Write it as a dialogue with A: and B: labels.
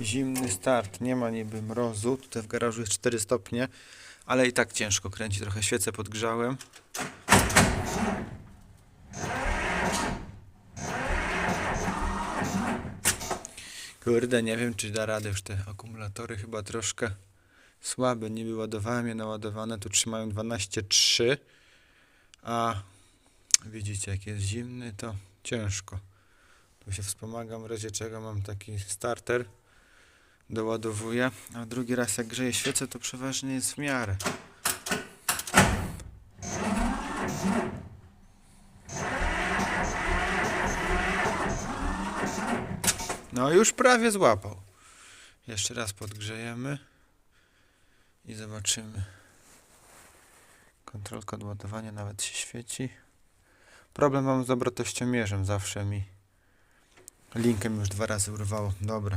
A: Zimny start, nie ma niby mrozu. Tutaj w garażu jest 4 stopnie, ale i tak ciężko kręci. Trochę świecę podgrzałem. Kurde, nie wiem czy da radę już te akumulatory chyba troszkę słabe. Niby ładowałem je naładowane, tu trzymają 12,3 a widzicie jak jest zimny to ciężko. Tu się wspomagam, w razie czego mam taki starter doładowuję, a drugi raz jak grzeje świecę to przeważnie jest w miarę. No już prawie złapał. Jeszcze raz podgrzejemy i zobaczymy. Kontrolka odładowania nawet się świeci. Problem mam z obrotowściomierzem, zawsze mi linkiem już dwa razy urwało. Dobra.